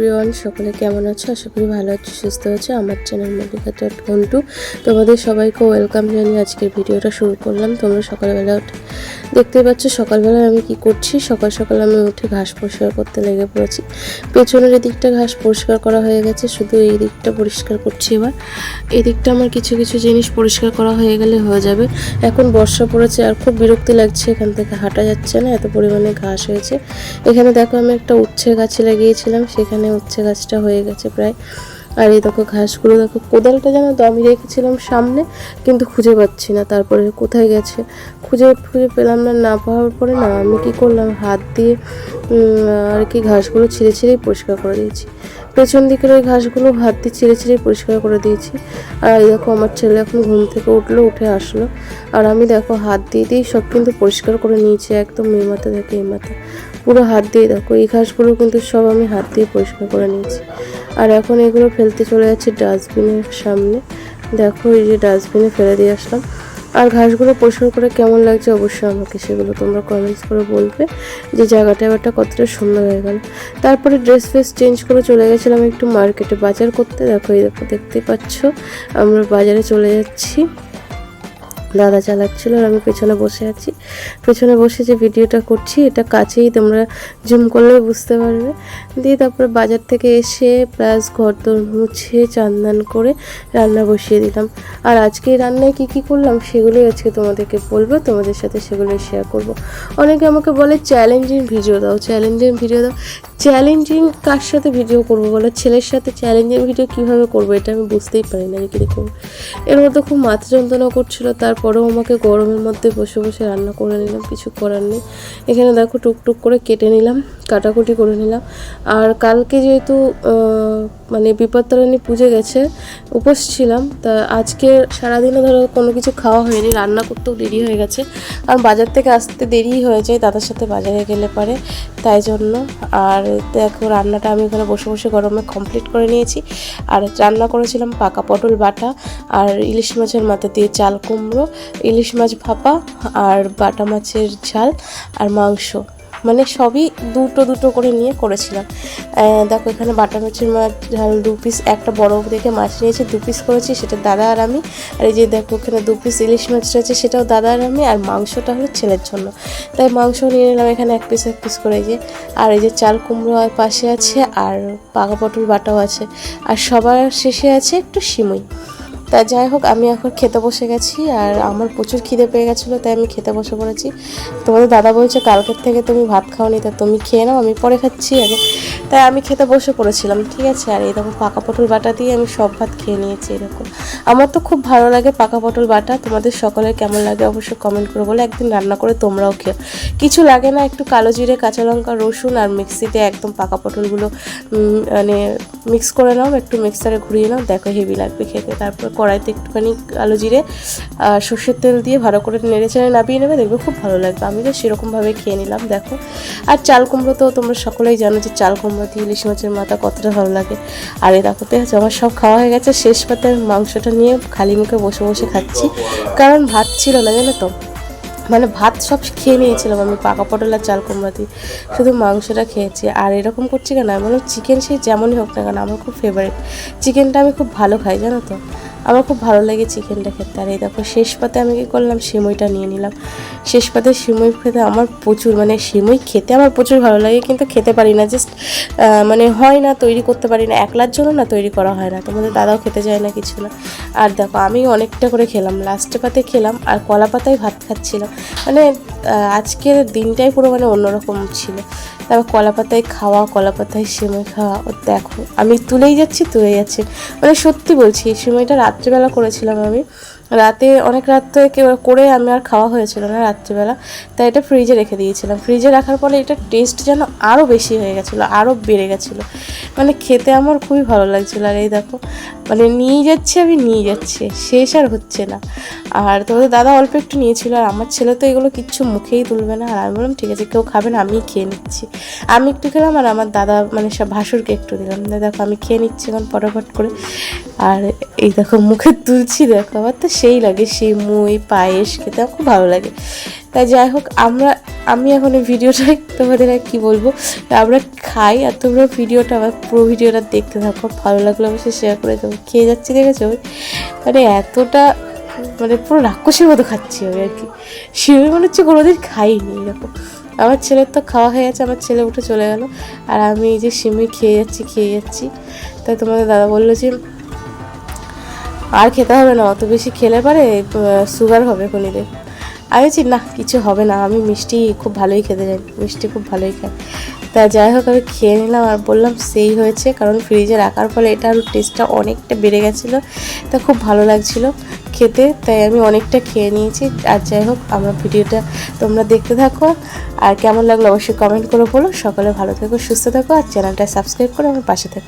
Friend সকলে কেমন আছো? আশা করি ভালো আছো, সুস্থ আছো। আমার চ্যানেল মল্লিকা ডট টু তোমাদের সবাইকে ওয়েলকাম জানিয়ে আজকের ভিডিওটা শুরু করলাম। তোমরা সকালবেলা উঠে দেখতেই পাচ্ছ সকালবেলা আমি কি করছি? সকাল সকাল আমি উঠে ঘাস পরিষ্কার করতে লেগে পড়েছি। পেছনের দিকটা ঘাস পরিষ্কার করা হয়ে গেছে, শুধু এই দিকটা পরিষ্কার করছি এবার। এই দিকটা আমার কিছু কিছু জিনিস পরিষ্কার করা হয়ে গেলে হয়ে যাবে। এখন বর্ষা পড়েছে আর খুব বিরক্তি লাগছে, এখান থেকে হাঁটা যাচ্ছে না, এত পরিমাণে ঘাস হয়েছে। এখানে দেখো আমি একটা উচ্ছে গাছ লাগিয়েছিলাম, সেখানে উচ্ছে গাছটা হয়ে গেছে প্রায় আর এই দেখো ঘাসগুলো, দেখো কোদালটা যেন তো, আমি রেখেছিলাম সামনে, কিন্তু খুঁজে পাচ্ছি না, তারপরে কোথায় গেছে? খুঁজে খুঁজে পেলাম না না পাওয়ার পরে না, আমি কি করলাম? হাত দিয়ে আর কি ঘাসগুলো ছিঁড়ে ছিঁড়েই পরিষ্কার করে দিয়েছি। পেছন দিকের ওই ঘাসগুলো হাত দিয়ে ছিঁড়ে ছিঁড়ে পরিষ্কার করে দিয়েছি। আর এই দেখো আমার ছেলে এখন ঘুম থেকে উঠল, উঠে আসলো। আর আমি দেখো হাত দিয়ে দিয়েই সব কিন্তু পরিষ্কার করে নিয়েছি, একদম এই মাথা থেকে এ মাথা। পুরো হাত দিয়ে দেখো, এই ঘাসগুলো কিন্তু সব আমি হাত দিয়ে পরিষ্কার করে নিয়েছি। আর এখন এগুলো ফেলতে চলে যাচ্ছে ডাস্টবিনের সামনে। দেখো, এই যে ডাস্টবিনে ফেলে দিয়ে আসলাম। আর ঘাসগুলো পরিষ্কার করে কেমন লাগছে অবশ্যই আমাকে সেগুলো তোমরা কমেন্টস করে বলবে যে জায়গাটা এবারটা কতটা সুন্দর হয়ে গেল। তারপরে ড্রেস ফ্রেস চেঞ্জ করে চলে গেছিলাম একটু মার্কেটে বাজার করতে দেখো, এই দেখো দেখতেই পাচ্ছ, আমরা বাজারে চলে যাচ্ছি। দাদা চালাচ্ছিল আর আমি পেছনে বসে আছি। পেছনে বসে যে ভিডিওটা করছি, এটা কাছেই তোমরা জুম করলে বুঝতে পারবে। দিয়ে তারপরে বাজার থেকে এসে প্লাস ঘর দোর মুছে চান্দান করে রান্না বসিয়ে দিলাম। আর আজকে রান্নায় কী কী করলাম সেগুলোই আজকে তোমাদেরকে বলব, তোমাদের সাথে সেগুলোই শেয়ার করব। অনেকে আমাকে বলে চ্যালেঞ্জিং ভিডিও দাও চ্যালেঞ্জিং ভিডিও দাও। চ্যালেঞ্জিং কার সাথে ভিডিও করব বলো? ছেলের সাথে চ্যালেঞ্জিং ভিডিও কীভাবে করব এটা আমি বুঝতেই পারি না কি দেখুন? এর মধ্যে খুব মাথা যন্ত্রণা করছিল, তারপরেও আমাকে গরমের মধ্যে বসে বসে রান্না করে নিলাম, কিছু করার নেই। এখানে দেখো টুকটুক করে কেটে নিলাম। কাটাকুটি করে নিলাম। আর কালকে যেহেতু মানে বিপত্তারানী পুজো গেছে, উপোস ছিলাম, তা আজকে সারাদিনে ধরো কোনো কিছু খাওয়া হয়নি, রান্না করতেও দেরি হয়ে গেছে। কারণ বাজার থেকে আসতে দেরি হয়ে যায়, দাদার সাথে বাজারে গেলে পারে, তাই জন্য। আর দেখো, রান্নাটা আমি এখানে বসে বসে গরমে কমপ্লিট করে নিয়েছি। আর রান্না করেছিলাম পাকা পটল বাটা, আর ইলিশ মাছের মাথা দিয়ে চাল কুমড়ো, ইলিশ মাছ ভাপা, আর বাটা মাছের ঝাল, আর মাংস। মানে সবই দুটো দুটো করে নিয়ে করেছিলাম। দেখো এখানে বাটা মাছের মাছ ঝাল দু পিস একটা বড় দেখে মাছ নিয়েছি, দু পিস করেছি, সেটা দাদা আর আমি। আর এই যে দেখো এখানে দু পিস ইলিশ মাছ রয়েছে সেটাও দাদা আর আমি, আর মাংসটা হলো ছেলের জন্য। তাই মাংস নিয়ে নিলাম এখানে এক পিস এক পিস করে যে। আর এই যে চাল কুমড়ো আর পাশে আছে, আর পাকা পটল বাটাও আছে। আর সবার শেষে আছে একটু সিমই। তা যাই হোক, আমি এখন খেতে বসে গেছি আর আমার প্রচুর খিদে পেয়ে গেছিল, তাই আমি খেতে বসে পড়েছি। তোমাদের দাদা বলছে, কালকের থেকে তুমি ভাত খাওনি, তা তুমি খেয়ে নাও, আমি পরে খাচ্ছি আগে। তাই আমি খেতে বসে পড়েছিলাম, ঠিক আছে? আর এই পাকা পটল বাটা দিয়ে আমি সব ভাত খেয়ে নিয়েছি এরকম। আমার তো খুব ভালো লাগে পাকা পটল বাটা, তোমাদের সকলের কেমন লাগে অবশ্যই কমেন্ট করে বলে, একদিন রান্না করে তোমরাও খেও কিছু লাগে না, একটু কালো জিরে, কাঁচা লঙ্কা, রসুন আর মিক্সিতে একদম পাকা পটলগুলো মানে মিক্স করে নাও, একটু মিক্সারে ঘুরিয়ে নাও, দেখো হেভি লাগবে খেতে। তারপর কড়াইতে একটুখানি কালো জিরে আর সর্ষের তেল দিয়ে ভালো করে নেড়ে চেড়ে নাবিয়ে নেবে, দেখবে খুব ভালো লাগবে। আমি তো সেরকমভাবে খেয়ে নিলাম, দেখো। আর চাল কুমড়ো তো তোমরা সকলেই জানো যে চাল কুমড়ো দিয়ে ইলিশ মাছের মাথা কতটা ভালো লাগে। আর এ দেখো হচ্ছে আমার সব খাওয়া হয়ে গেছে, শেষ পাতে মাংসটা নিয়ে খালি মুখে বসে বসে খাচ্ছি। কারণ ভাত ছিল না, জানো তো? মানে ভাত সব খেয়ে নিয়েছিলাম আমি, পাকা পটল আর চাল কুমড়া দিয়ে। শুধু মাংসটা খেয়েছি। আর এরকম করছি কেন? আমি চিকেন সেই যেমনই হোক না কেন, আমার খুব ফেভারিট চিকেনটা আমি খুব ভালো খাই, জানো তো? আমার খুব ভালো লাগে চিকেনটা খেতে। আর এই দেখো, শেষ পাতে আমি কি করলাম? সিমইটা নিয়ে নিলাম। শেষ পাতে সিমই খেতে আমার প্রচুর মানে সিমই খেতে আমার প্রচুর ভালো লাগে, কিন্তু খেতে পারি না। জাস্ট মানে হয় না, তৈরি করতে পারি না। একলার জন্য না, তৈরি করা হয় না। তোমাদের দাদাও খেতে যায় না কিছু না। আর দেখো আমি অনেকটা করে খেলাম। লাস্টে পাতে খেলাম, আর কলা পাতায় ভাত খাচ্ছিলাম। মানে আজকের দিনটাই পুরো মানে অন্যরকম ছিল। তারপর কলা পাতায় খাওয়া কলা পাতায় সেমাই খাওয়া, ও দেখো, আমি তুলেই যাচ্ছি তুলে যাচ্ছি। মানে সত্যি বলছি সিমইটা রাত্রিবেলা করেছিলাম আমি। রাতে, অনেক রাত করে আমি আর খাওয়া হয়েছিল না রাত্রিবেলা। তাই এটা ফ্রিজে রেখে দিয়েছিলাম। ফ্রিজে রাখার পরে এটা টেস্ট যেন আরও বেশি হয়ে গেছিল আরও বেড়ে গেছিল। মানে খেতে আমার খুবই ভালো লাগছিল। আর এই দেখো মানে নিয়ে যাচ্ছে আমি, নিয়ে যাচ্ছি। শেষ আর হচ্ছে না। আর তোমাদের দাদা অল্প একটু নিয়েছিল, আর আমার ছেলে তো এগুলো কিচ্ছু মুখেই তুলবে না। আর আমি বললাম, ঠিক আছে, কেউ খাবে না আমি খেয়ে নিচ্ছি। আমি একটু খেলাম, আর আমার দাদা মানে সব ভাসুরকে একটু দিলাম। দেখো, আমি খেয়ে নিচ্ছি এখন ফটাফট করে। আর এই দেখো, মুখে তুলছি, দেখো, আমার তো সেই লাগে, সেই মুই পায়েস খেতে আমার খুব ভালো লাগে। তাই যাই হোক, আমরা আমি এখন এই ভিডিওটাই তোমাদের আর কি বলব? আমরা খাই আর তোমরা ভিডিওটা, আমার পুরো ভিডিওটা দেখতে থাকো। ভালো লাগলে অবশ্যই শেয়ার করে দেবো খেয়ে যাচ্ছি, দেখেছ? মানে এতটা মানে পুরো রাক্ষসের মতো খাচ্ছি আমি আর কি। শিউই মনে হচ্ছে কোনোদিন খাইনি এরকম আমার ছেলের তো খাওয়া হয়ে গেছে, আমার ছেলে উঠে চলে গেল। আর আমি এই যে সিমই খেয়ে যাচ্ছি খেয়ে যাচ্ছি। তাই তোমাদের দাদা বলল যে, আর খেতে হবে না, অত বেশি খেলে পারে সুগার হবে কোনিদের আমি বলছি না, কিছু হবে না, আমি মিষ্টি খুব ভালোই খেতে জানি মিষ্টি খুব ভালোই খাই। তা যাই হোক, আমি খেয়ে নিলাম আর বললাম সেই হয়েছে, কারণ ফ্রিজে রাখার ফলে এটা আরও টেস্টটা অনেকটা বেড়ে গেছিল, তা খুব ভালো লাগছিল খেতে, তাই আমি অনেকটা খেয়ে নিয়েছি। আর যাই হোক, আমার ভিডিওটা তোমরা দেখতে থাকো, আর কেমন লাগল অবশ্যই কমেন্ট করে বলো। সকালে ভালো থেকো, সুস্থ থাকো, আর চ্যানেলটা সাবস্ক্রাইব করে আমার পাশে থাকো।